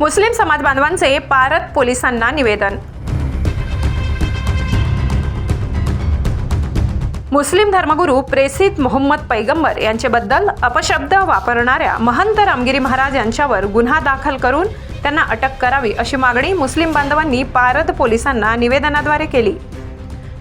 मुस्लिम समाज बांधवांचे पारत पोलिसांना निवेदन. मुस्लिम धर्मगुरू प्रेसित मोहम्मद पैगंबर यांच्याबद्दल अपशब्द वापरणाऱ्या महंत रामगिरी महाराज यांच्यावर गुन्हा दाखल करून त्यांना अटक करावी अशी मागणी मुस्लिम बांधवांनी पारद पोलिसांना निवेदनाद्वारे केली.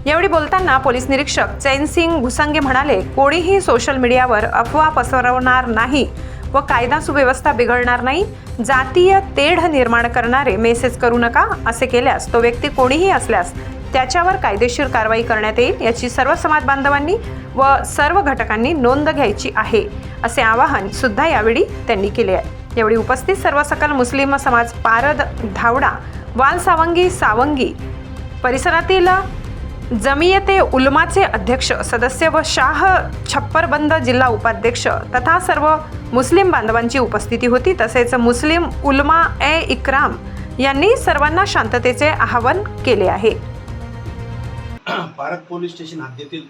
यावेळी बोलताना पोलीस निरीक्षक चैनसिंग भुसंगे म्हणाले कोणीही सोशल मीडियावर अफवा पसरवणार नाही व कायदा सुव्यवस्था बिघडणार नाही. जातीय तेढ निर्माण करणारे मेसेज करू नका असे केल्यास तो व्यक्ती कोणीही असल्यास त्याच्यावर कायदेशीर कारवाई करण्यात येईल याची सर्व समाज बांधवांनी व सर्व घटकांनी नोंद घ्यायची आहे असे आवाहन सुद्धा यावेळी त्यांनी केले आहे. यावेळी उपस्थित सर्व सकल मुस्लिम समाज पारद धावडा वाल सावंगी सावंगी परिसरातील जमियते उलमाचे अध्यक्ष सदस्य व शाह छप्परबंद जिल्हा उपाध्यक्ष तथा सर्व मुस्लिम बांधवांची उपस्थिती होती. तसेच मुस्लिम उलमा ए इक्राम यांनी सर्वांना शांततेचे आवाहन केले आहे. भारत पोलीस स्टेशन हद्दीतील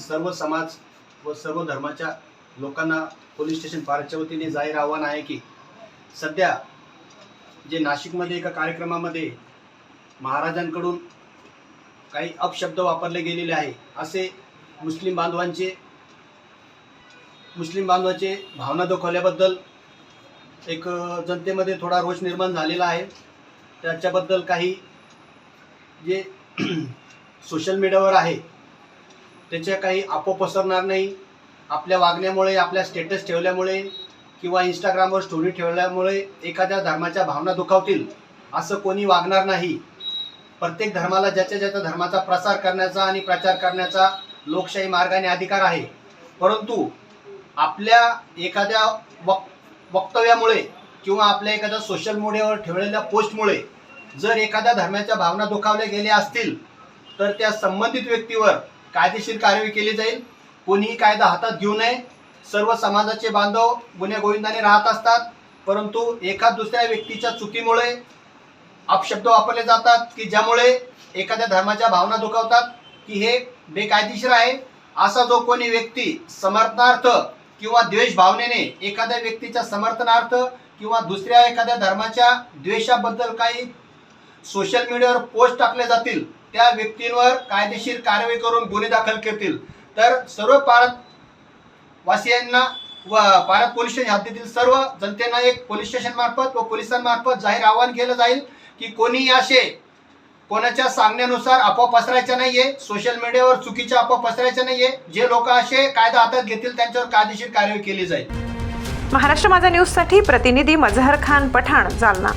सर्व समाज व सर्व धर्माच्या लोकांना पोलीस स्टेशन भारतच्या वतीने जाहीर आव्हान आहे की सध्या जे नाशिकमध्ये एका कार्यक्रमामध्ये महाराजांकडून काही अपशब्द वापरले गेलेले आहे. असे मुस्लिम बांधवांचे मुस्लिम बांधवांचे भावना दुखवल्याबद्दल एक जनतेमध्ये थोडा रोष निर्माण झालेला आहे. त्याच्याबद्दल काही जे सोशल मीडियावर आहे त्याच्या काही आपो पसरणार नाही. आपल्या वागण्यामुळे आपल्या स्टेटस ठेवल्यामुळे किंवा इंस्टाग्रामवर स्टोरी ठेवल्यामुळे एखाद्या धर्माच्या भावना दुखावतील असं कोणी वागणार नाही. प्रत्येक धर्माला ज्याच्या ज्याच्या धर्माचा प्रसार करण्याचा आणि प्रचार करण्याचा लोकशाही मार्गाने अधिकार आहे. परंतु आपल्या एखाद्या वक वक्तव्यामुळे किंवा आपल्या एखाद्या सोशल मीडियावर ठेवलेल्या पोस्टमुळे जर एखाद्या धर्माच्या भावना दुखावल्या गेल्या असतील तर त्या संबंधित व्यक्तीवर कायदेशीर कारवाई केली जाईल. कोणीही कायदा हातात घेऊ नये. सर्व समाजाचे बांधव गुन्हेगोविंदाने राहत असतात. परंतु एखाद दुसऱ्या व्यक्तीच्या चुकीमुळे अपशब्द वापरले जातात की ज्यामुळे एखाद्या धर्माच्या भावना दुखावतात की हे बेकायदेशीर आहे. असा जो कोणी व्यक्ती समर्थनार्थ किंवा द्वेष भावनेने एखाद्या व्यक्तीच्या समर्थनार्थ किंवा दुसऱ्या एखाद्या धर्माच्या द्वेषाबद्दल काही सोशल मीडियावर पोस्ट टाकले जातील त्या व्यक्तींवर कायदेशीर कारवाई करून गुन्हे दाखल करतील. तर सर्व भारत वासियांना व भारत पोलीस स्टेशन हद्दीतील सर्व जनतेना एक पोलीस स्टेशन मार्फत व पोलिसांमार्फत जाहीर आवाहन केलं जाईल. की कोणीही असे कोणाच्या सांगण्यानुसार अफवा पसरायच्या नाहीये सोशल मीडियावर चुकीच्या अफवा पसरायच्या नाहीये जे लोक असे कायदा हातात घेतील त्यांच्यावर कायदेशीर कारवाई केली जाईल. महाराष्ट्र माझा न्यूजसाठी प्रतिनिधी मजहर खान पठाण जालना.